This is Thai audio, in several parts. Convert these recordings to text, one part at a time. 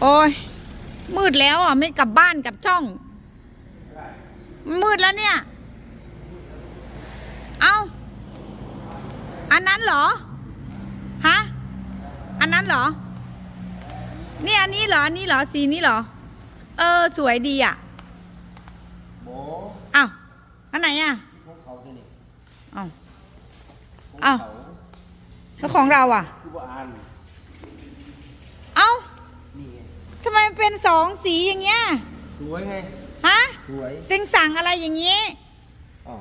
โอ้ย มืดแล้วอะ ไม่กลับบ้านกลับช่อง มืดแล้วเนี่ย เอาอันนั้นเหรอ ฮะ อันนั้นเหรอ นี่อันนี้เหรอ อันนี้เหรอ สีนี้เหรอ เออ สวยดีอะโบอ้าวอันไหนอะพวกเขาที่นี่อ้าวพวกอ้าวเขาแล้วของเราอะคือว่าอ่านเอ้านี่ไง ทำไมมันเป็นสองสีอย่างเงี้ย สวยไง ฮะ สวยเต็งสั่งอะไรอย่างงี้ อ๋อ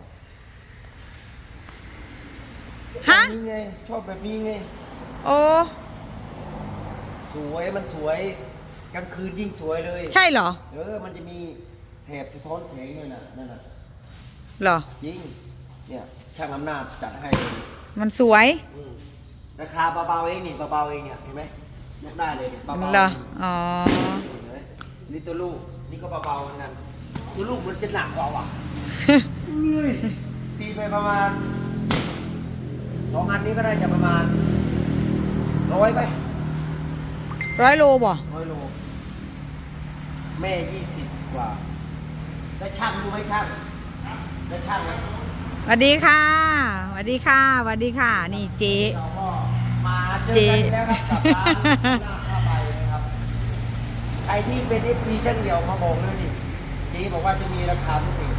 ฮะ นี่ไง ชอบแบบนี้ไง โอ้ สวยมันสวย กลางคืนยิ่งสวยเลย ใช่เหรอ เออ มันจะมีแถบสะท้อนแสงด้วยนะนั่นน่ะ เหรอ จริง เนี่ยช่างอำนาจจัดให้เลยมันสวย อืมราคาเบาๆเองนี่เบาๆเองเนี่ยเห็นไหม ยกได้เลยเนี่ยเบาๆเหรอ อ๋อเห็นไหมนี่ตัวลูก นี่ก็เบาๆเหมือนกัน ตัวลูกมันจะหนักกว่าว่ะเฮ้ยตีไปประมาณสองอันนี้ก็ได้จะประมาณร้อยไปร้อยโลบ่ ร้อยโล แม่ยี่สิบกว่าได้ช่างดูไหมช่างได้ช่างไหม สวัสดีค่ะ สวัสดีค่ะ สวัสดีค่ะ นี่เจ๊เราก็ มาเจอเจ๊กันอีกแล้วครับกับร้านหน้าผ้าใบนะครับ ใครที่เป็นเอฟซีช่างเหี่ยวมาบอกเลยนี่เจ๊บอกว่าจะมีราคาพิเศษ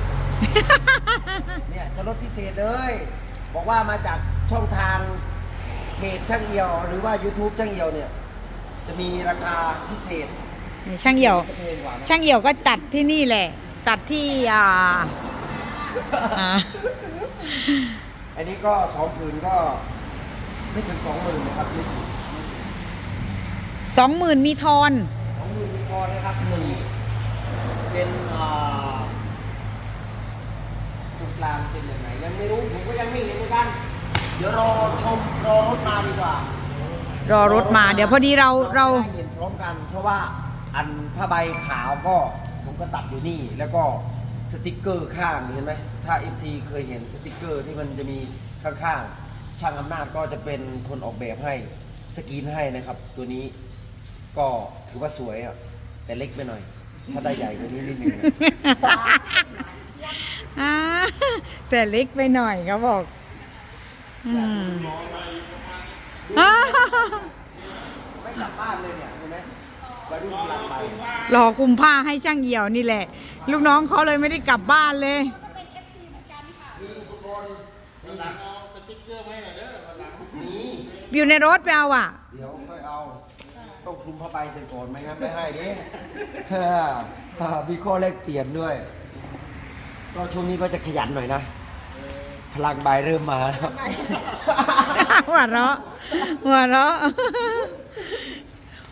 เนี่ยจะลดพิเศษเลย บอกว่ามาจากช่องทางเพจช่างเอียว หรือว่า YouTube ช่างเอียวเนี่ย จะมีราคาพิเศษนี่ช่างเหี่ยวพิศษก็แพงกว่านะช่างเหี่ยวก็ตัดที่นี่แหละ ตัดที่อ่าอ่า อันนี้ก็สองผืนก็ ไม่ถึงสองหมื่นนะครับนี่สองหมื่นมีทอนสองหมื่นพอนะครับตัวนี้เป็นอ่าจุดกลางเป็นยังไงยังไม่รู้ผมก็ยังไม่เห็นเหมือนกัน เดี๋ยวรอชมรอรถมาดีกว่ารอรถมาเดี๋ยวพอดีเราเรา ได้เห็นพร้อมกัน เพราะว่าอันผ้าใบขาวก็ผมก็ตัดอยู่นี่ แล้วก็สติกเกอร์ข้างเห็นไหมถ้า FC เคยเห็นสติกเกอร์ที่มันจะมีข้างๆ ช่างอำนาจก็จะเป็นคนออกแบบให้สกรีนให้นะครับ ตัวนี้ก็ถือว่าสวยอะแต่เล็กไปหน่อย ถ้าได้ใหญ่กว่านี้นิดนึงนะอ่าแต่เล็กไปหน่อยเขาบอก อืมอ่าไม่กลับบ้านเลยเนี่ยเห็นไหมวัยรุ่นกลับไปรอคุมผ้าให้ช่างเหี่ยวนี่แหละ ลูกน้องเขาเลยไม่ได้กลับบ้านเลยนี่อ ยู่ในรถไปเอาอะ เดี๋ยวค่อยเอา ต้องคลุมผ้าใบเสร็จก่อนไม่งั้นไม่ให้ดิเออเออมีข้อแลกเปลี่ยนด้วย ก็ช่วงนี้ก็จะขยันหน่อยนะ พลังใบเริ่มมาแล้วหัวเราะหัวเราะ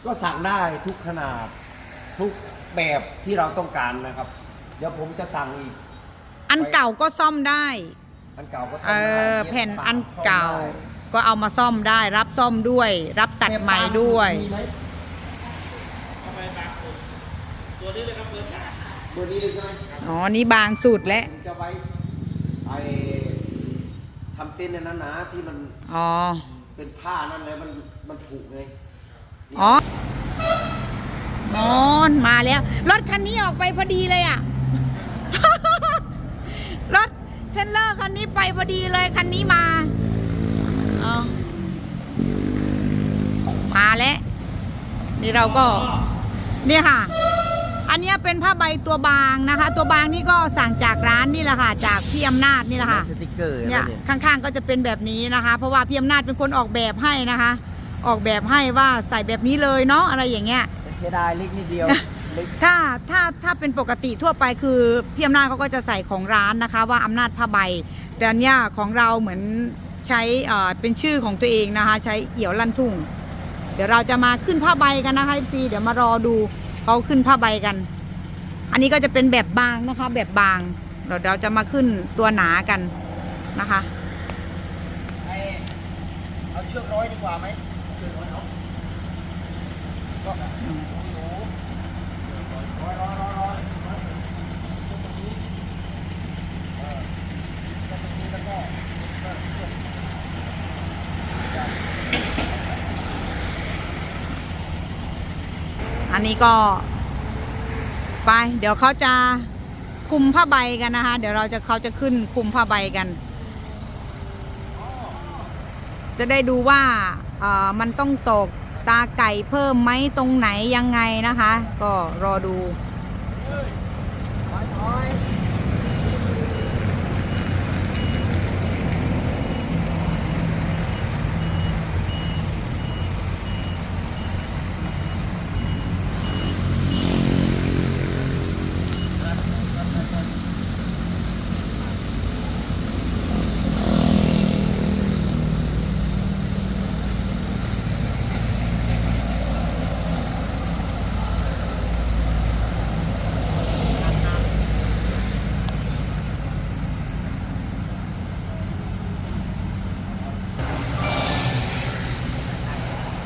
ก็สั่งได้ทุกขนาด ทุกแบบที่เราต้องการนะครับ เดี๋ยวผมจะสั่งอีก อันเก่าก็ซ่อมได้ อันเก่าก็ซ่เออมได้อย็บแผ่นปะอันซ่มเก่าได้ ก็เอามาซ่อมได้ รับซ่อมด้วย รับตัดใหม่ด้วย มีไหมตัวนี้เลยครับเบอร์สามเบอร์นี้เลยใช่ไหมอ๋อ นี่บางสุดแล้ว ผมจะไว้ไอทำเต็นท์ในนั้นนะที่มันอ๋อ เป็นผ้านั่นเลยมันมันถูกไงอ๋อมอนมาแล้ว รถคันนี้ออกไปพอดีเลยอะ รถเทรลเลอร์คันนี้ไปพอดีเลยคันนี้มาเอามา แล้วนี่เราก็เนี่ยค่ะ อันเนี้ยเป็นผ้าใบตัวบางนะคะ ตัวบางนี่ก็สั่งจากร้านนี่แหละค่ะ จากพี่อำนาจนี่แหละค่ะสติกเกอร์เนี่ยเนี่ยข้างๆก็จะเป็นแบบนี้นะคะ เพราะว่าพี่อำนาจเป็นคนออกแบบให้นะคะ ออกแบบให้ว่าใส่แบบนี้เลยเนาะอะไรอย่างเงี้ยเสียดายเล็กนิดเดียวเล็กถ้าถ้าถ้าเป็นปกติทั่วไปคือพี่อำนาจเขาก็จะใส่ของร้านนะคะ ว่าอำนาจผ้าใบ แต่อันเนี้ยของเราเหมือนใช้เอ่อเป็นชื่อของตัวเองนะคะ ใช้เอี่ยวลั่นทุ่ง เดี๋ยวเราจะมาขึ้นผ้าใบกันนะคะซีเดี๋ยวมารอดูเขาขึ้นผ้าใบกัน อันนี้ก็จะเป็นแบบบางนะคะ แบบบางเดี๋ยวเราจะมาขึ้นตัวหนากันนะคะเอาเชือกร้อยดีกว่าไหมเชือกร้อยเอาก็ร้อยร้อยร้อยร้อยร้อยตรงนี้เออตรงนี้แล้วก็ก็เชือก อันนี้ก็ ไป เดี๋ยวเขาจะคุมผ้าใบกันนะคะ เดี๋ยวเราจะเขาจะขึ้นคุมผ้าใบกัน จะได้ดูว่าเอ่อมันต้องตกตาไก่เพิ่มไหมตรงไหนยังไงนะคะ ก็รอดู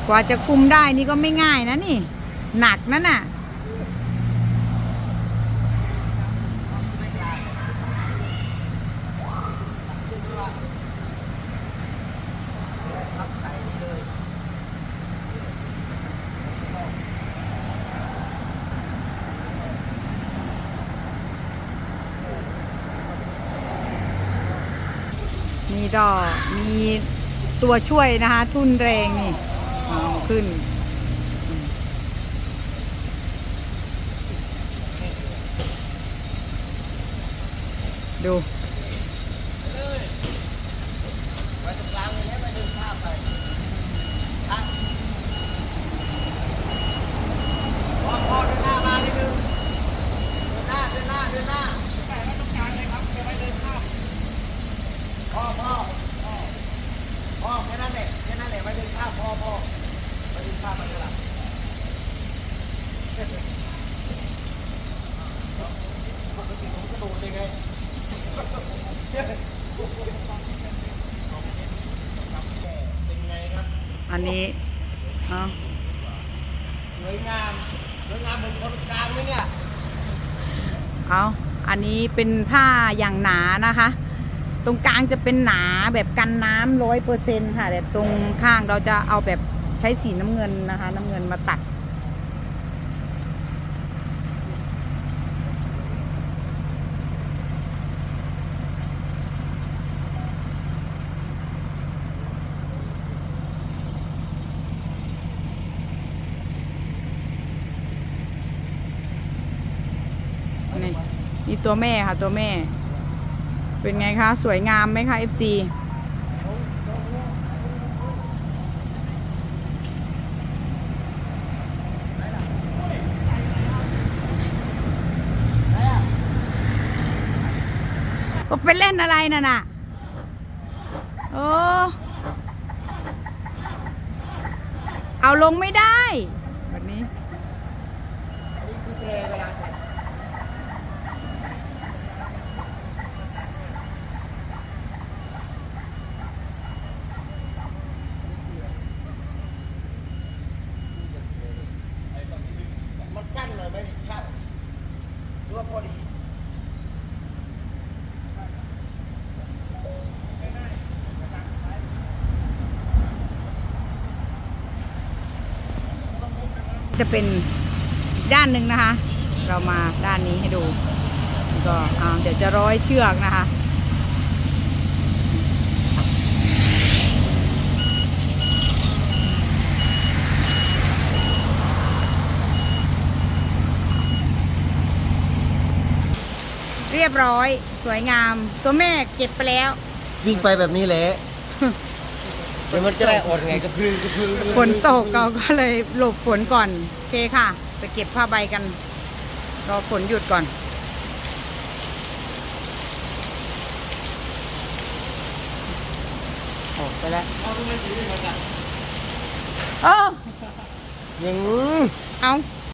กว่าจะคุมได้นี่ก็ไม่ง่ายนะนี่ หนักนั่นน่ะ นี่ก็มีตัวช่วยนะคะ ทุ่นแรงนี่ ขึ้น ดู ไปตรงกลางเลยนะไปดึงภาพไปอะพอพอเดินหน้ามานิดนึงเดินหน้าเดินหน้าเดินหน้าแต่ไม่ต้องการเลยครับจะไปเดินข้ามพ่อพ่อพ่อพ่อแค่นั้นแหละแค่นั้นแหละไปเดินข้ามพ่อพ่อไปเดินข้ามไปกันละปกติผมกระโดดเลยไง เป็นไงครับ อันนี้เอาสวยงามสวยงามเหมือนคนกลางไหมเนี่ยเอาอันนี้เป็นผ้าอย่างหนานะคะ ตรงกลางจะเป็นหนาแบบกันน้ำร้อยเปอร์เซ็นค่ะ แต่ตรงข้างเราจะเอาแบบใช้สีน้ำเงินนะคะ น้ำเงินมาตัด นี่ นี่ตัวแม่ค่ะตัวแม่ เป็นไงคะ สวยงามไหมคะ FC ก็ไปเล่นอะไรน่ะน่ะ โอ้ เอาลงไม่ได้แบบนี้ นี่คือเตรเวลาเสร็จมันสั้นเลยไหมช่างหรือว่าพอดี จะเป็นด้านหนึ่งนะคะ เรามาด้านนี้ให้ดูแล้วก็อ่าเดี๋ยวจะร้อยเชือกนะคะเรียบร้อยสวยงาม ตัวแม่เก็บไปแล้ว วิ่งไปแบบนี้แหละ เดี๋ยวมันจะได้อดไงกระพือกระพือฝนตกเราก็เลยหลบฝนก่อนโอเคค่ะไปเก็บผ้าใบกันรอฝนหยุดก่อน ออกไปแล้วเออยังเอา